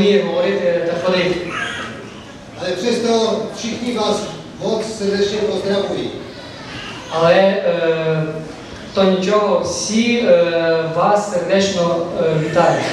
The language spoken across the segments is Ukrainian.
вміє говорити та ходити. Ale přesto všichni vás moc srdečně pozdravují. Але е, то нічого, всі е, вас сердечно е, вітають.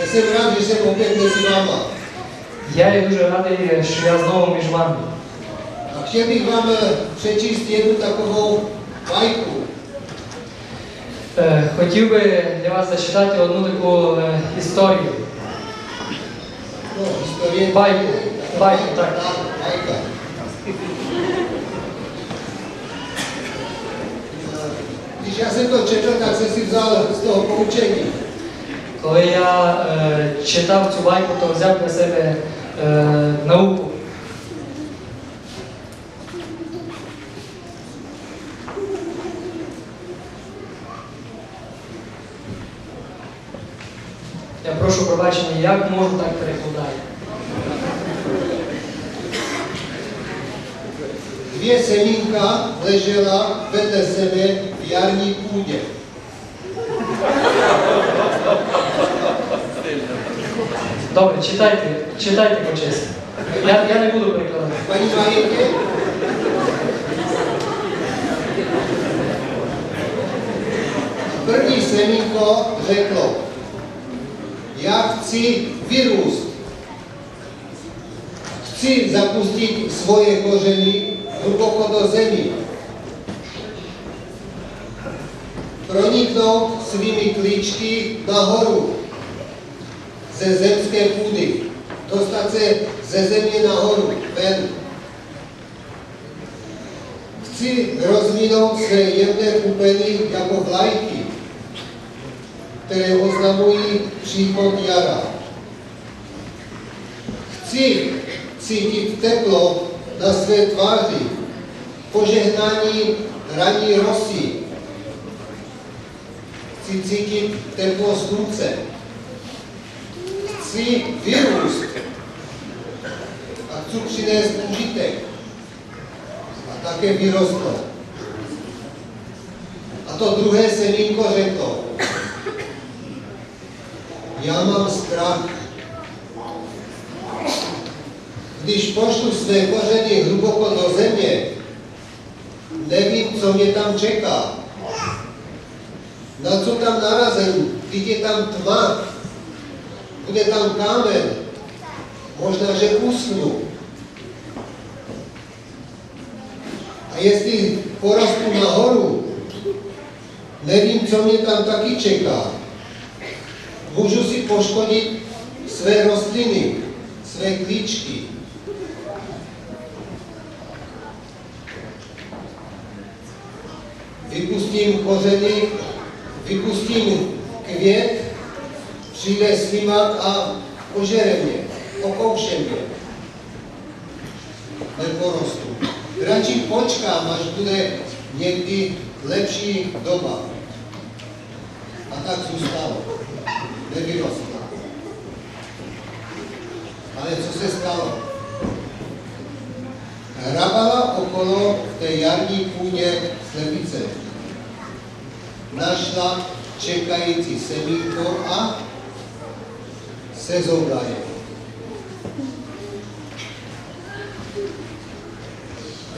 Já jsem rád, že jsem opět mezi váma. Я є дуже радий, що я знову між вами. Vám eh, přečíst jednu takovou bajku. Е, хотів би для вас зачитати одну таку історію. No, historie. Bajku. Bajku, tak. Tak, bajka. Eh, Když já jsem to četl, tak jsem si vzal z toho poučení. Коли я е, читав цю байку, то взяв для себе е, науку. як можу, так перекладаю. Dvě semínka ležela vedle sebe v jarní půdě. Добре, читайте, читайте по-чесно. Я, я не буду перекладати. Понимаете? První semínko řeklo, já chci vyrůst. Chci zapustit svoje kořeny hluboko do zemí. Proniknout svými klíčky nahoru ze zemské půdy. Dostat se ze země nahoru, ven. Chci rozvinout své jemné pupeny jako vlajky, které oznamují příchod jara. Chci cítit teplo na své tváři, požehnání ranní rosy. Chci cítit teplo slunce. Chci vyrůst a chci přinést užitek a také vyrostnout. A to druhé semínko řeklo, já mám strach. Když pošlu své kořeny hluboko do země, nevím, co mě tam čeká. Na co tam narazím, když je tam tma, bude tam kámen, možná, že usnu. A jestli porostu nahoru, nevím, co mě tam taky čeká. Můžu poškodit své rostliny, své klíčky. Vypustím kořeny, vypustím květ, přijde slimak a ožere mě, okouše mě. Neporostu. Radši počkám, až bude někdy lepší doba. A tak zůstalo nevyrostla. Ale co se stalo? Hrabala okolo v té jarní půdě slepice. Našla čekající semínko a sezóna je.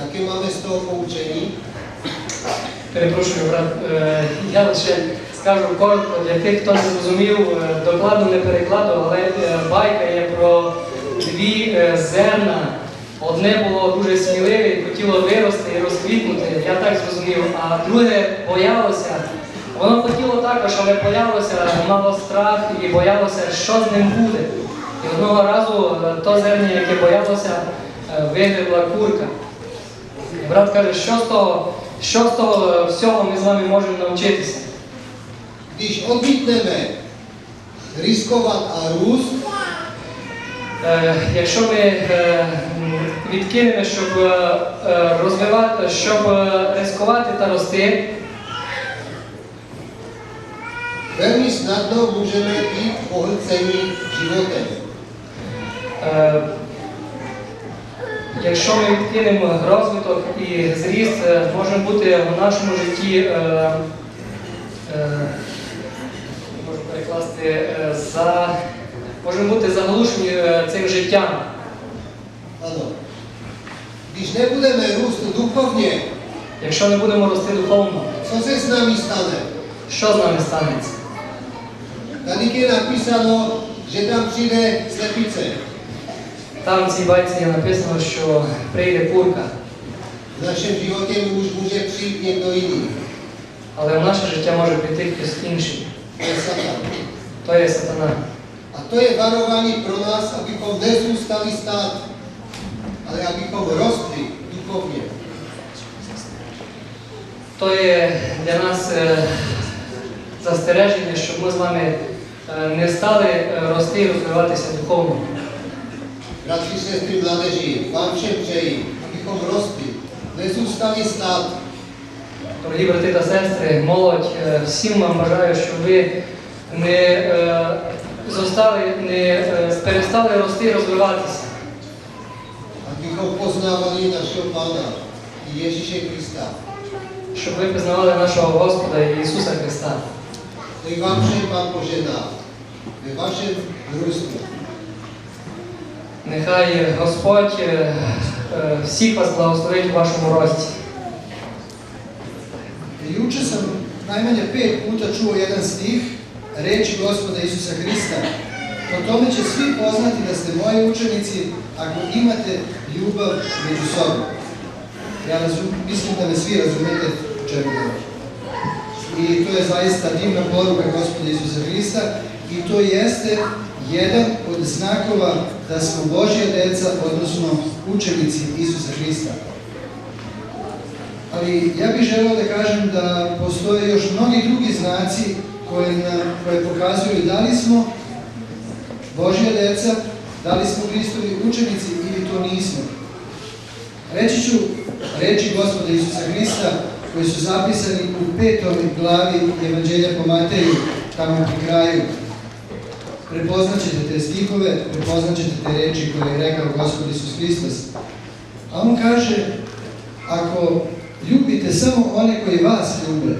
Jaké máme z toho poučení? Preprošujem, brat, e, eh, já, že скажу коротко для тих, хто не зрозумів, е, докладно не перекладу, але е, байка є про дві е, зерна. Одне було дуже сміливе хотіло вирости і розквітнути, я так зрозумів, а друге боялося. Воно хотіло також, але боялося, мало страх і боялося, що з ним буде. І одного разу то зерня, яке боялося, вигребла курка. І Брат каже, що з того, що з того всього ми з вами можемо навчитися? Když odmítneme riskovat a růst, якщо ми відкинемо, щоб розвивати, щоб ризикувати та рости, velmi snadno můžeme být pohlceni životem. якщо ми відкинемо розвиток і зріст, може бути в нашому житті, можу перекласти, е, за, можемо бути заглушені е, цим життям. Ano. Když nebudeme růst duchovně, Якщо не будемо рости духовно, co se s námi stane? що з нами станеться? Tady je napísáno, že tam přijde slepice. Там в цій байці є написано, що прийде курка, V našem životě už může přijít někdo jiný. але в наше життя може прийти хтось інший. To je Satan. То є сатана. A to je varování pro nás, abychom nezůstali stát, ale abychom rostli duchovně. То є для нас е, застереження, щоб ми з вами е, не стали е, рости і розвиватися духовно. Bratři, sestry, mládeži, vám všem přeji, abychom rostli, nezůstali stát, Дорогі брати та сестри, молодь, е, всім вам бажаю, щоб ви не е, зостали, не е, перестали рости і розвиватися, щоб ви пізнавали нашого Господа Ісуса Христа. I vám všem Pán požená ve vašem růstu. Нехай Господь всіх вас благословить у вашому рості. Juče sam najmanje pet puta čuo jedan stih reči gospoda Isusa Hrista. Po tome će svi poznati da ste moji učenici ako imate ljubav među sobom. Ja razum, mislim da me svi razumete o čemu govorim. I to je zaista divna poruka gospoda Isusa Hrista i to jeste jedan od znakova da smo Božja deca, odnosno učenici Isusa Hrista. Ali ja bih želeo da kažem da postoje još mnogi drugi znaci koje, na, koje pokazuju da li smo Božja deca, da li smo Hristovi učenici ili to nismo. Reći ću reči gospoda Isusa Hrista koji su zapisani u petom glavi Evanđelja po Mateju, tamo pri kraju. Prepoznat ćete te stihove, prepoznat ćete te reči koje je rekao gospod Isus Hristos. A on kaže, ako ljubite samo one koji vas ljube,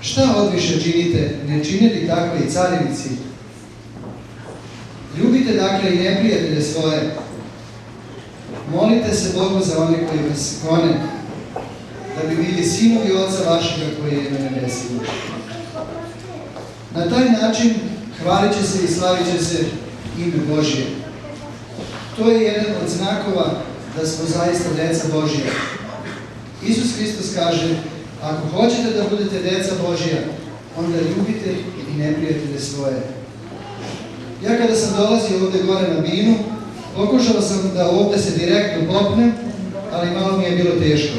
šta odviše činite, ne čine li tako i carinici? Ljubite dakle i neprijatelje svoje. Molite se Bogu za one koji vas gone, da bi bili sinovi Oca vašega koji je na nebesima. Na taj način hvalit će se i slavit će se ime Božje. To je jedan od znakova da smo zaista deca Božja. Isus Hristos kaže, ako hoćete da budete deca Božja, onda ljubite i neprijatelje svoje. Ja kada sam dolazio ovde gore na binu, pokušao sam da ovde se direktno popnem, ali malo mi je bilo teško.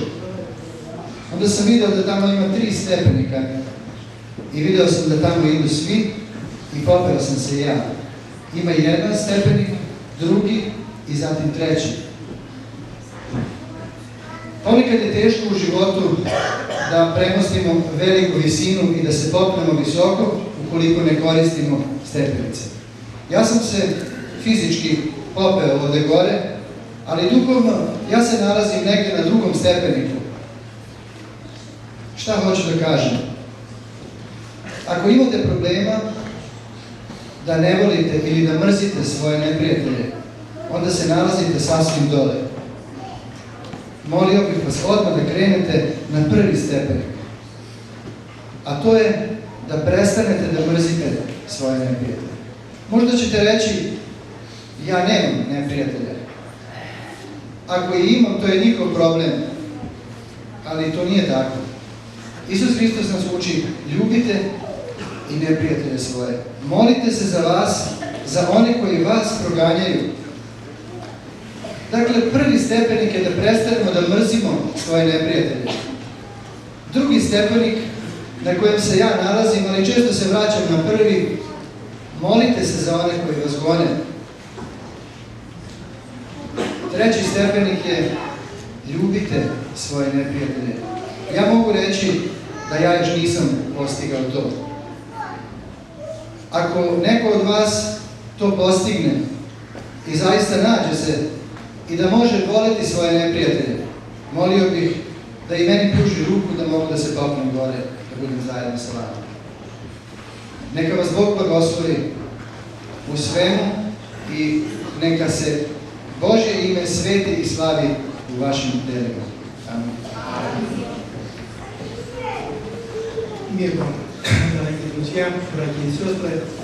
Onda sam video da tamo ima tri stepenika i video sam da tamo idu svi i popeo sam se ja. Ima jedan stepenik, drugi i zatim treći. Ponekad je teško u životu da premostimo veliku visinu i da se popnemo visoko ukoliko ne koristimo stepenice. Ja sam se fizički popeo ovde gore, ali duhovno ja se nalazim negde na drugom stepeniku. Šta hoću da kažem? Ako imate problema da ne volite ili da mrzite svoje neprijatelje, onda se nalazite sasvim dole. Molio bih vas odmah da krenete na prvi stepenik. A to je da prestanete da mrzite svoje neprijatelje. Možda ćete reći, ja nemam neprijatelja. Ako i imam, to je njihov problem. Ali to nije tako. Isus Hristos nas uči, ljubite i neprijatelje svoje. Molite se za vas, za one koji vas proganjaju. Dakle, prvi stepenik je da prestanemo da mrzimo svoje neprijatelje. Drugi stepenik na kojem se ja nalazim, ali često se vraćam na prvi, molite se za one koji vas gone. Treći stepenik je ljubite svoje neprijatelje. Ja mogu reći da ja još nisam postigao to. Ako neko od vas to postigne i zaista nađe se i da može voliti svoje neprijatelje, molio bih da i meni pruži ruku da mogu da se popnem gore, da budem zajedno sa vama. Neka vas Bog blagoslovi u svemu i neka se Božje ime sveti i slavi u vašim delima. Amen. Мир вам, дорогие друзья, и сестры.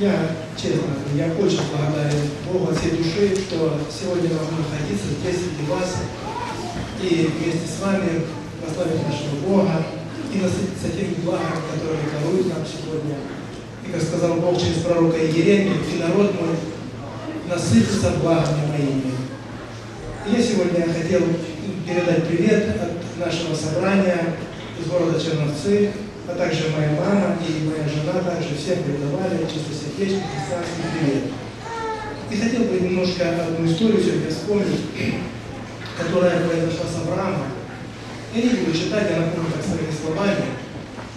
Я, честно, я очень благодарен Богу от всей души, что сегодня могу находиться здесь среди вас и вместе с вами прославить нашего Бога и насытиться теми благами, которые дарует нам сегодня. И как сказал Бог через пророка Иеремию, и народ мой насытится благами моими. И я сегодня хотел передать привет от нашего собрания из города Черновцы, а также моя мама и моя жена также всем передавали чистосердечный христианский привет. И хотел бы немножко одну историю сегодня вспомнить, которая произошла с Авраамом. Я не буду читать, я напомню так своими словами.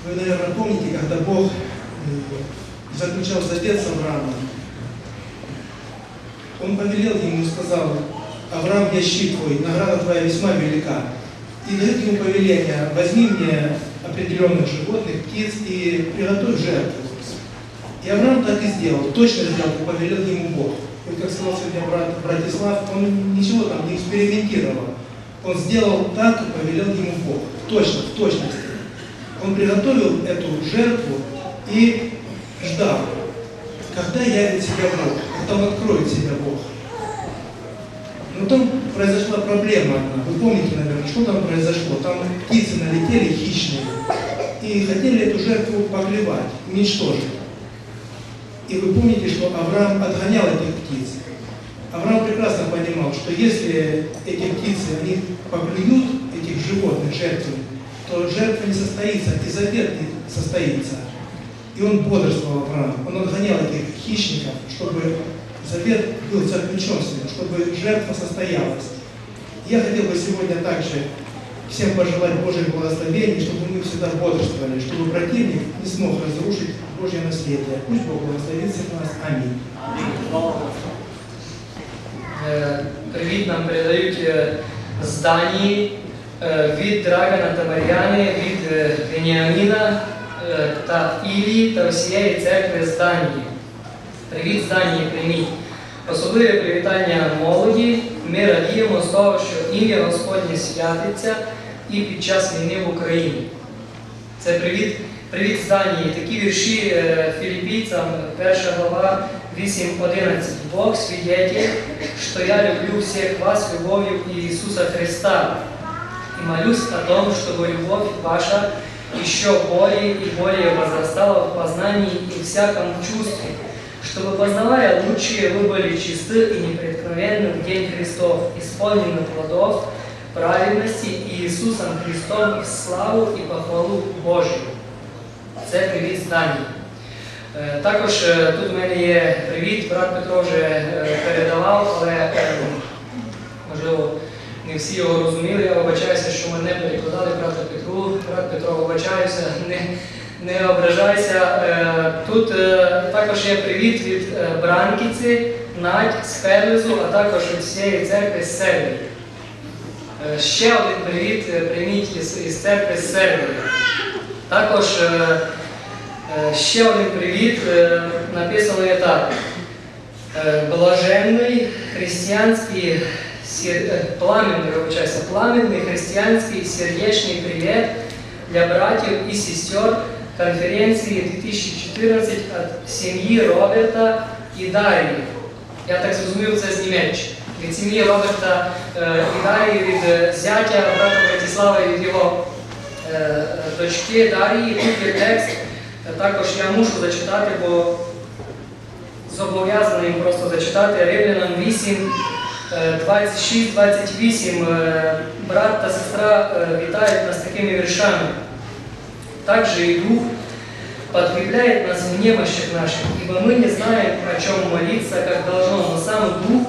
Вы, наверное, помните, когда Бог э, заключал завет с Авраамом, он повелел ему и сказал, Авраам, я щит твой, награда твоя весьма велика. И дает ему повеление, возьми мне определенных животных, птиц и приготовь жертву. И Авраам так и сделал, точно сделал, повелел ему Бог. И как сказал сегодня брат Братислав, он ничего там не экспериментировал. Он сделал так, как повелел ему Бог, точно, в точности. Он приготовил эту жертву и ждал, когда явит себя Бог, когда он откроет себя Бог. Но там произошла проблема одна. Вы помните, наверное, что там произошло? Там птицы налетели хищные и хотели эту жертву поклевать, уничтожить. И вы помните, что Авраам отгонял этих птиц. Авраам прекрасно понимал, что если эти птицы, они поклюют этих животных жертвы, то жертва не состоится, и завет не состоится. И он бодрствовал Авраам, он отгонял этих хищников, чтобы завет был заключен с ним, чтобы жертва состоялась. Я хотел бы сегодня также всем пожелать Божьих благословений, чтобы мы всегда бодрствовали, чтобы противник не смог разрушить Божье наследие. Пусть Бог благословит всех нас. Аминь. Е, Привіт нам передають е, з Данії е, від Драгана та Мар'яни, від е, Веніаміна е, та Ілії та всієї церкви з Данії. Привіт з Данії, прийміть. Особливе привітання молоді. Ми радіємо з того, що ім'я Господнє святиться і під час війни в Україні. Це привіт, привіт з Данії. Такі вірші е, філіппійцям, перша глава 8.11. Бог свидетель, что я люблю всех вас любовью Иисуса Христа. И молюсь о том, чтобы любовь ваша еще более и более возрастала в познании и всяком чувстве, чтобы, познавая лучшие, вы были чисты и непреткновенны в день Христов, исполнены плодов праведности Иисусом Христом в славу и похвалу Божию. Це привіт з Данії. Е, Також е, тут у мене є привіт, брат Петро вже е, передавав, але е, можливо не всі його розуміли. Я вибачаюся, що мене перекладали брата Петру. Брат Петро, вибачаюся, не, не ображайся. Е, Тут е, також є привіт від е, Бранкіці, Надь з Ферлизу, а також від всієї церкви з Сербії. Е, Ще один привіт е, прийміть із, церкви з Сербії. Також ще один привіт написано є так. Блаженний християнський пламенний, пламенний християнський сердечний привіт для братів і сестер конференції 2014 від сім'ї Роберта і Дарії. Я так зрозумів, це з Німеччини. Від сім'ї Роберта і Дарії, від зятя брата Братислава і від його е, дочки Дарії. Тут є текст. Також я мушу зачитати, бо зобов'язаний просто зачитати Римлянам 8, 26-28. Брат та сестра е, вітають нас такими віршами. Также и Дух подкрепляет нас в немощах наших, ибо мы не знаем, о чем молиться, как должно, но сам Дух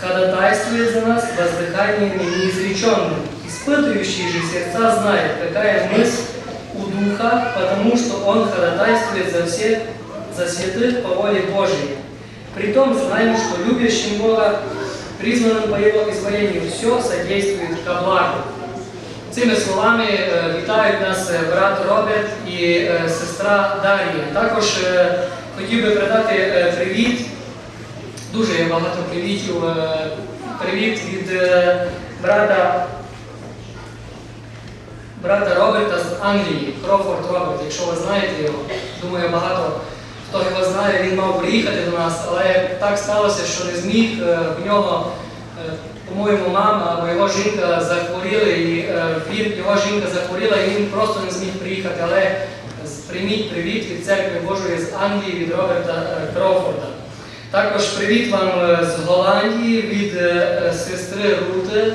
ходатайствует за нас воздыханиями неизреченными. Испытывающий же сердца знает, какая мысль у Духа, потому что Он ходатайствует за всех, за святых по воле Божией. Притом знаем, что любящим Бога, признанным по Его изволению, все содействует ко благу. Цими словами е, вітають нас е, брат Роберт і е, сестра Дар'я. Також хотів би передати привіт дуже багато привітів. Привіт від брата брата Роберта з Англії, Крофорд Роберт, якщо ви знаєте його, думаю, багато хто його знає, він мав приїхати до нас, але так сталося, що не зміг. В нього, по-моєму, мама або його жінка захворіли, і е, він, його жінка захворіла, і він просто не зміг приїхати. Але прийміть привіт від церкви Божої з Англії від Роберта е, Крофорда. Також привіт вам е, з Голландії від сестри Рути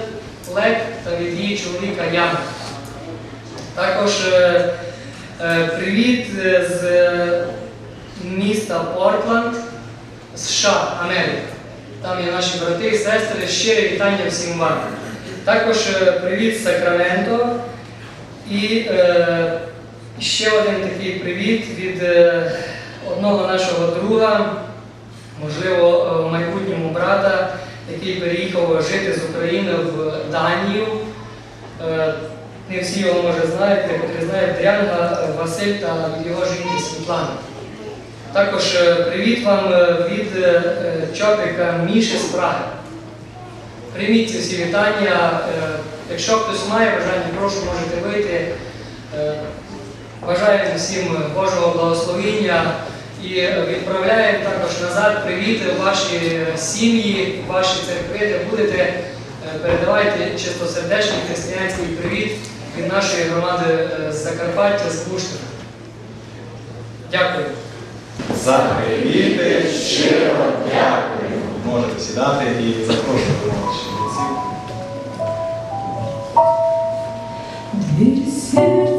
Лек та від її чоловіка Яна. Також привіт з міста Портланд, США, Америка. Там є наші брати і сестри. Щире вітання всім вам. Також е, привіт Сакраменто. І е, ще один такий привіт від е, одного нашого друга, можливо, е, в майбутньому брата, який переїхав жити з України в Данію. Е, Не всі його може знають, котрі знають Дрянга, е, Василь та його жінки Світлани. Також е, привіт вам е, від е, чопика Міші з Праги. Прийміть всі вітання. Якщо хтось має бажання, прошу можете вийти. Бажаємо всім Божого благословіння і відправляємо також назад привіт ваші сім'ї, ваші церкви, де будете. Передавайте чистосердечний християнський привіт від нашої громади Закарпаття з Буштина. Дякую. За щиро дякую. Можете сідати і запрошувати наших митців.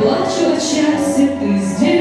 плачу от счастья, ты здесь.